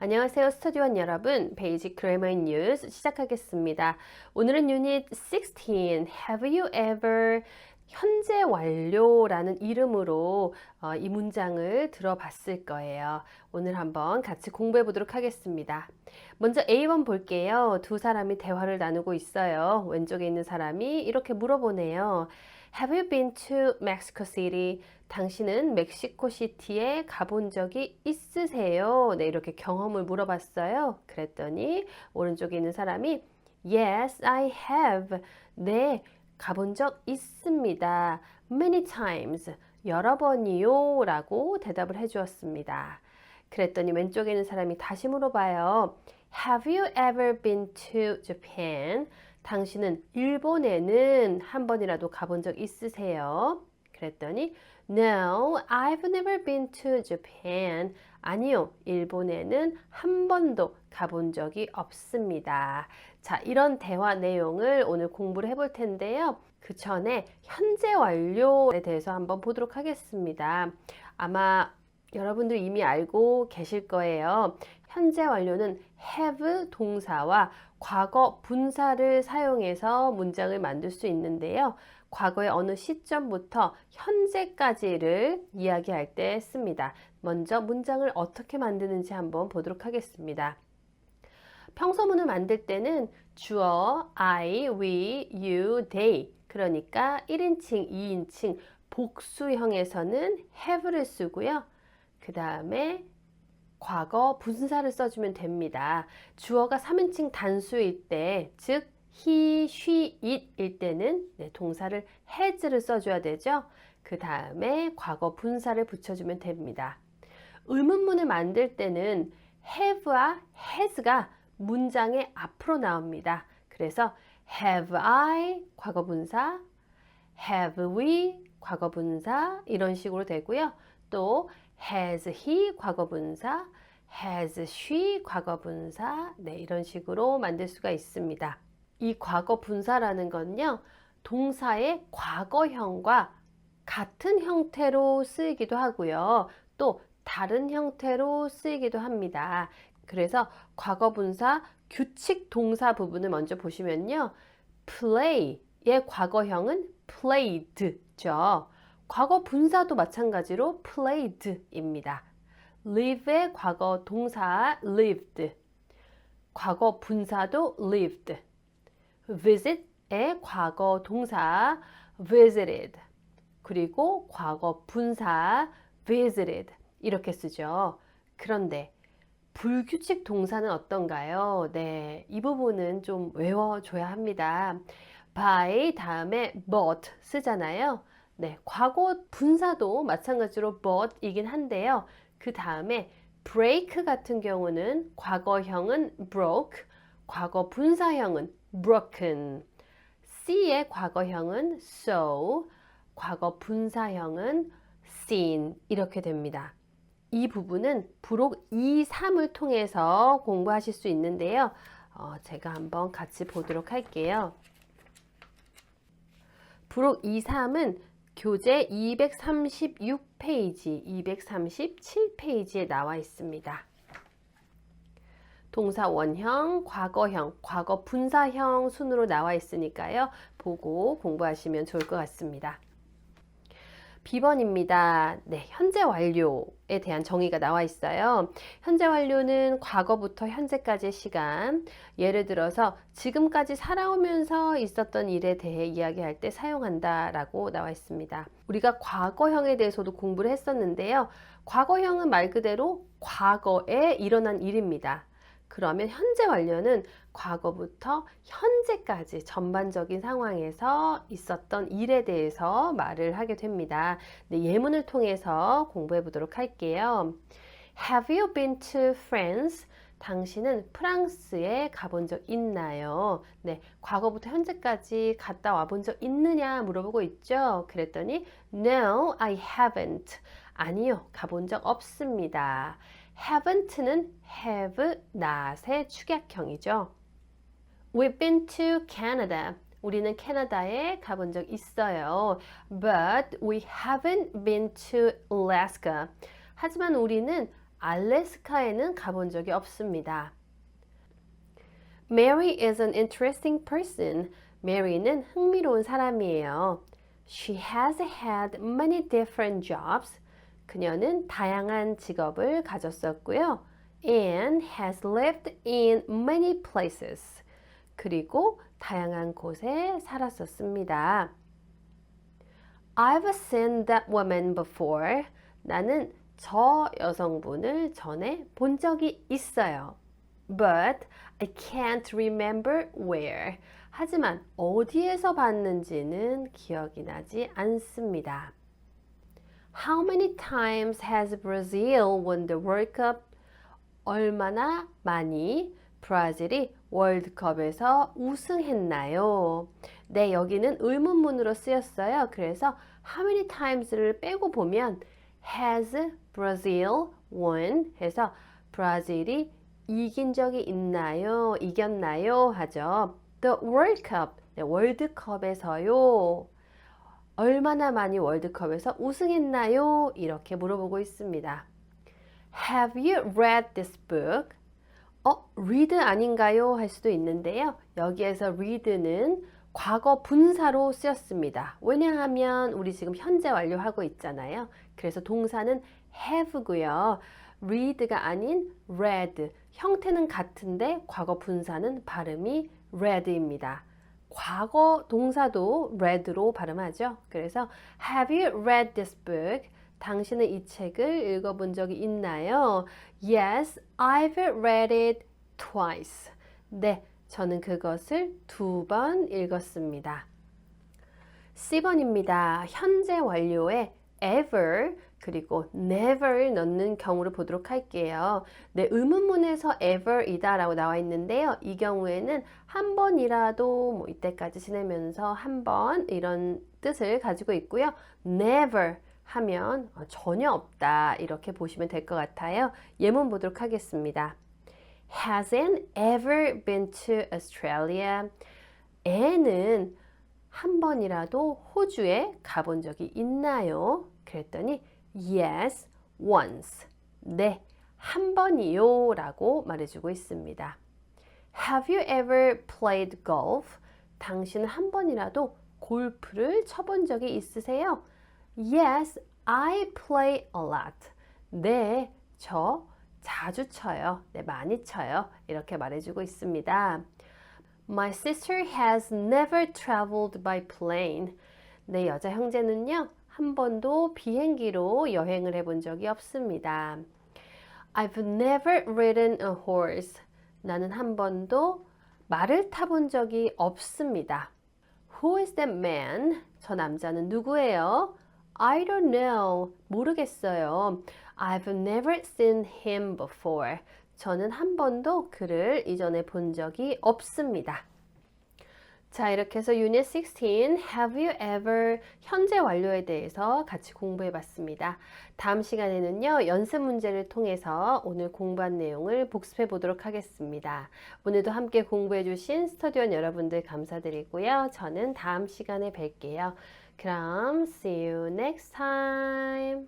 안녕하세요 스터디원 여러분. 베이직 그래머 인 뉴스 시작하겠습니다. 오늘은 유닛 16 Have you ever 현재 완료라는 이름으로 어, 이 문장을 들어봤을 거예요. 오늘 한번 같이 공부해 보도록 하겠습니다. 먼저 A1 볼게요. 두 사람이 대화를 나누고 있어요. 왼쪽에 있는 사람이 이렇게 물어보네요 Have you been to Mexico City? 당신은 멕시코 시티에 가본 적이 있으세요? 네, 이렇게 경험을 물어봤어요. 그랬더니 오른쪽에 있는 사람이 Yes, I have. 네, 가본 적 있습니다. Many times. 여러 번이요. 라고 대답을 해 주었습니다. 그랬더니 왼쪽에 있는 사람이 다시 물어봐요. Have you ever been to Japan? 당신은 일본에는 한 번이라도 가본 적 있으세요? 그랬더니 No, I've never been to Japan. 아니요, 일본에는 한 번도 가본 적이 없습니다. 자, 이런 대화 내용을 오늘 공부를 해볼 텐데요. 그 전에 현재 완료에 대해서 한번 보도록 하겠습니다. 아마 여러분들 이미 알고 계실 거예요. 현재 완료는 have 동사와 과거 분사를 사용해서 문장을 만들 수 있는데요. 과거의 어느 시점부터 현재까지를 이야기할 때 씁니다. 먼저 문장을 어떻게 만드는지 한번 보도록 하겠습니다. 평소문을 만들 때는 주어 I, we, you, they 그러니까 1인칭, 2인칭 복수형에서는 have를 쓰고요. 그 다음에 과거 분사를 써주면 됩니다. 주어가 3인칭 단수일 때, 즉 he, she, it일 때는 네, 동사를 has를 써줘야 되죠. 그 다음에 과거 분사를 붙여주면 됩니다. 의문문을 만들 때는 have와 has가 문장의 앞으로 나옵니다. 그래서 have I 과거 분사, have we 과거 분사 이런 식으로 되고요. 또 has he 과거 분사, has she 과거 분사 네, 이런 식으로 만들 수가 있습니다. 이 과거 분사라는 건요. 동사의 과거형과 같은 형태로 쓰이기도 하고요. 또 다른 형태로 쓰이기도 합니다. 그래서 과거 분사 규칙 동사 부분을 먼저 보시면요. play의 과거형은 played죠. 과거 분사도 마찬가지로 played입니다. live의 과거 동사 lived. 과거 분사도 lived. visit의 과거 동사 visited. 그리고 과거 분사 visited. 이렇게 쓰죠. 그런데 불규칙 동사는 어떤가요? 네, 이 부분은 좀 외워줘야 합니다. by 다음에 but 쓰잖아요. 네, 과거 분사도 마찬가지로 but이긴 한데요. 그 다음에 break 같은 경우는 과거형은 broke, 과거 분사형은 broken. C의 과거형은 so, 과거 분사형은 seen 이렇게 됩니다. 이 부분은 부록 2, 3을 통해서 공부하실 수 있는데요. 어, 제가 한번 같이 보도록 할게요. 부록 2, 3은 교재 236페이지, 237페이지에 나와 있습니다. 동사 원형, 과거형, 과거 분사형 순으로 나와 있으니까요. 보고 공부하시면 좋을 것 같습니다. B번입니다. 네, 현재 완료에 대한 정의가 나와 있어요. 현재 완료는 과거부터 현재까지의 시간, 예를 들어서 지금까지 살아오면서 있었던 일에 대해 이야기할 때 사용한다라고 나와 있습니다. 우리가 과거형에 대해서도 공부를 했었는데요. 과거형은 말 그대로 과거에 일어난 일입니다. 그러면 현재 완료는 과거부터 현재까지 전반적인 상황에서 있었던 일에 대해서 말을 하게 됩니다. 네, 예문을 통해서 공부해 보도록 할게요. Have you been to France? 당신은 프랑스에 가본 적 있나요? 네, 과거부터 현재까지 갔다 와본 적 있느냐 물어보고 있죠. 그랬더니 No, I haven't. 아니요, 가본 적 없습니다. Haven't는 have not의 축약형이죠. We've been to Canada. 우리는 캐나다에 가본 적 있어요. But we haven't been to Alaska. 하지만 우리는 알래스카에는 가본 적이 없습니다. Mary is an interesting person. Mary는 흥미로운 사람이에요. She has had many different jobs. 그녀는 다양한 직업을 가졌었고요. And has lived in many places. 그리고 다양한 곳에 살았었습니다. I've seen that woman before. 나는 저 여성분을 전에 본 적이 있어요. But I can't remember where. 하지만 어디에서 봤는지는 기억이 나지 않습니다. How many times has Brazil won the World Cup? 얼마나 많이 브라질이 월드컵에서 우승했나요? 네, 여기는 의문문으로 쓰였어요. 그래서 how many times를 빼고 보면 has Brazil won 해서 브라질이 이긴 적이 있나요? 이겼나요? 하죠. The World Cup. 네, 월드컵에서요. 얼마나 많이 월드컵에서 우승했나요? 이렇게 물어보고 있습니다. Have you read this book? 어, read 아닌가요? 할 수도 있는데요. 여기에서 read는 과거 분사로 쓰였습니다. 왜냐하면 우리 지금 현재 완료하고 있잖아요. 그래서 동사는 have고요. read가 아닌 read. 형태는 같은데 과거 분사는 발음이 read입니다. 과거 동사도 read로 발음하죠. 그래서 have you read this book? 당신은 이 책을 읽어본 적이 있나요? Yes, I've read it twice. 네, 저는 그것을 두 번 읽었습니다. C번입니다. 현재 완료에 ever 그리고 never 넣는 경우를 보도록 할게요. 네, 의문문에서 ever이다 라고 나와 있는데요. 이 경우에는 한 번이라도 뭐 이때까지 지내면서 한 번 이런 뜻을 가지고 있고요. never 하면 어, 전혀 없다 이렇게 보시면 될 것 같아요. 예문 보도록 하겠습니다. Hasn't ever been to Australia. 애는 한 번이라도 호주에 가본 적이 있나요? 그랬더니 yes, once. 네, 한 번이요 라고 말해주고 있습니다. Have you ever played golf? 당신은 한 번이라도 골프를 쳐본 적이 있으세요? Yes, I play a lot. 네, 저 자주 쳐요. 네, 많이 쳐요. 이렇게 말해주고 있습니다. My sister has never traveled by plane. 내 여자 형제는요, 한 번도 비행기로 여행을 해본 적이 없습니다. I've never ridden a horse. 나는 한 번도 말을 타본 적이 없습니다. Who is that man? 저 남자는 누구예요? I don't know. 모르겠어요. I've never seen him before. 저는 한 번도 그를 이전에 본 적이 없습니다. 자, 이렇게 해서 Unit 16, Have you ever 현재 완료에 대해서 같이 공부해 봤습니다. 다음 시간에는요, 연습 문제를 통해서 오늘 공부한 내용을 복습해 보도록 하겠습니다. 오늘도 함께 공부해 주신 스터디원 여러분들 감사드리고요. 저는 다음 시간에 뵐게요. 그럼 see you next time.